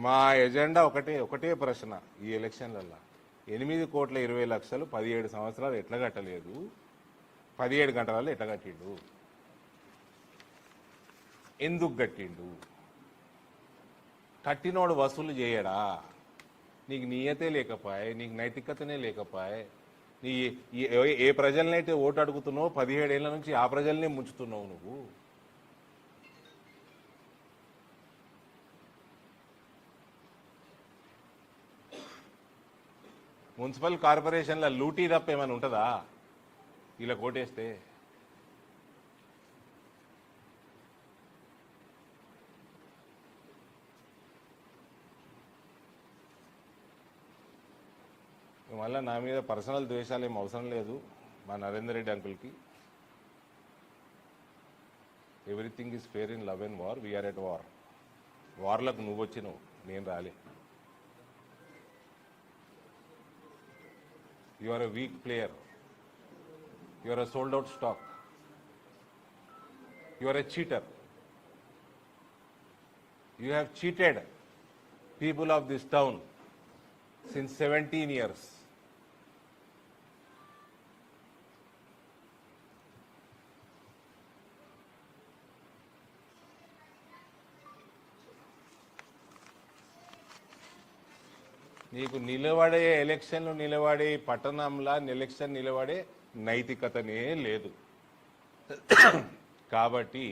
మా ఎజెండా ఒకటే ఒకటే ప్రశ్న ఈ ఎలక్షన్లలో ఎనిమిది కోట్ల ఇరవై లక్షలు పదిహేడు సంవత్సరాలు ఎట్లా కట్టలేదు? పదిహేడు గంటలలో ఎట్లా కట్టిండు? ఎందుకు కట్టిండు? కట్టినోడు వసూలు చేయడా? నీకు నీయతే లేకపాయే నీకు నైతికతనే లేకపాయే నీ ఏ- ఏ ప్రజలనైతే ఓటు అడుగుతున్నావో పదిహేడేళ్ళ నుంచి ఆ ప్రజల్నే ముంచుతున్నావు నువ్వు. మున్సిపల్ కార్పొరేషన్ల లూటీ తప్ప ఏమైనా ఉంటుందా? ఇలా కోటేస్తే. మళ్ళీ నా మీద పర్సనల్ ద్వేషాలు ఏం అవసరం లేదు మా నరేందర్ రెడ్డి అంకుల్కి. Everything is fair in love and war we are at war వార్లకు నువ్వు వచ్చినావు నేను రాలే. You are a weak player. You are a sold out stock. You are a cheater. You have cheated people of this town since 17 years. నీకు నిలబడే ఎలక్షన్లు నిలబడే పట్టణంలా election నిలబడే నైతికతనే లేదు. కాబట్టి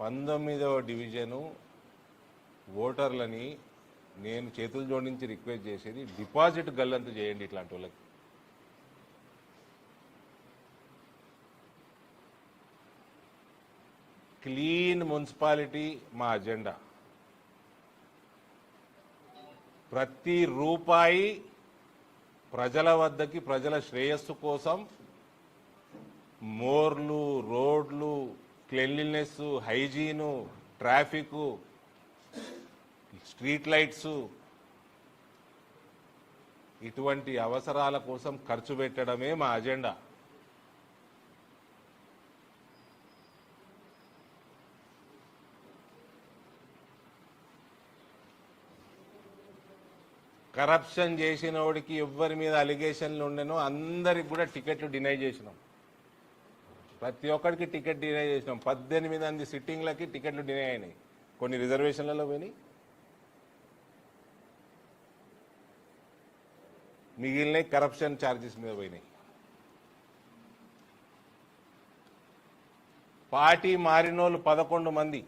పంతొమ్మిదవ డివిజను ఓటర్లని నేను చేతులు జోడించి రిక్వెస్ట్ చేసేది డిపాజిట్ గల్లంతు చేయండి ఇట్లాంటి వాళ్ళకి. క్లీన్ మున్సిపాలిటీ మా అజెండా. ప్రతి రూపాయి ప్రజల వద్దకి ప్రజల శ్రేయస్సు కోసం మోర్లు రోడ్లు cleanliness hygiene traffic street lights ఇటువంటి అవసరాల కోసం ఖర్చు పెట్టడమే మా అజెండా. కరప్షన్ చేసిన వాడికి ఎవరి మీద అలిగేషన్లు ఉండను అందరికి కూడా టికెట్లు డినై చేసినాం. ప్రతి ఒక్కరికి టికెట్ డినై చేసినాం. పద్దెనిమిది మంది సిట్టింగ్లకి టికెట్లు డినై అయినాయి. కొన్ని రిజర్వేషన్లలో పోయినాయి. మిగిలినవి కరప్షన్ ఛార్జెస్ మీద పోయినాయి. పార్టీ మారినోళ్ళు పదకొండు మంది.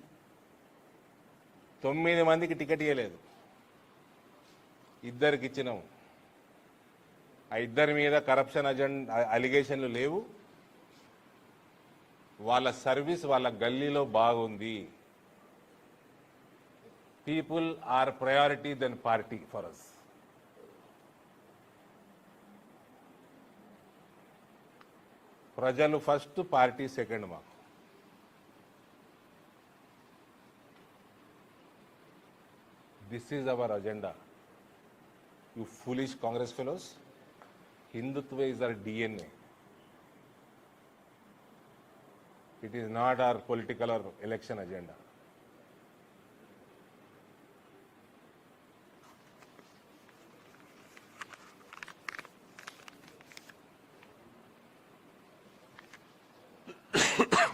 తొమ్మిది మందికి టికెట్ ఇవ్వలేదు ఇద్దరికి ఇచ్చినాం. ఆ ఇద్దరి మీద కరప్షన్ అజెండా అలిగేషన్లు లేవు. వాళ్ళ సర్వీస్ వాళ్ళ గల్లీలో బాగుంది. People are priority then party for us ప్రజలు ఫస్ట్ పార్టీ సెకండ్ మాకు. This is our agenda you foolish Congress fellows. Hindutva is our DNA. It is not our political or election agenda.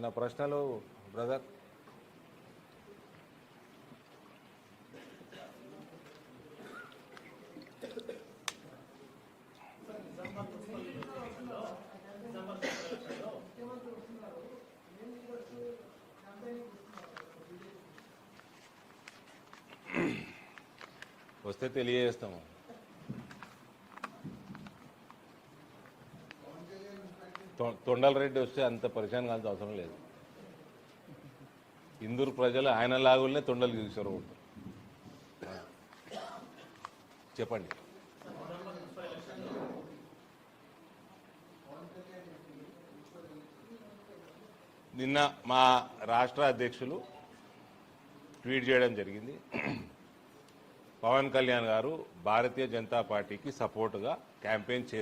నా ప్రశ్నలు brother వస్తే తెలియజేస్తాము తొ- తొండల రెడ్డి వస్తే అంత పరిచయం కావాల్సిన అవసరం లేదు. ఇందూరు ప్రజలు ఆయన లాగులనే తొండలు చూసారు చెప్పండి. నిన్న మా రాష్ట్ర అధ్యక్షులు ట్వీట్ చేయడం జరిగింది. పవన్ కళ్యాణ్ గారు భారతీయ జనతా పార్టీకి సపోర్టుగా క్యాంపెయిన్ చేస్తారు.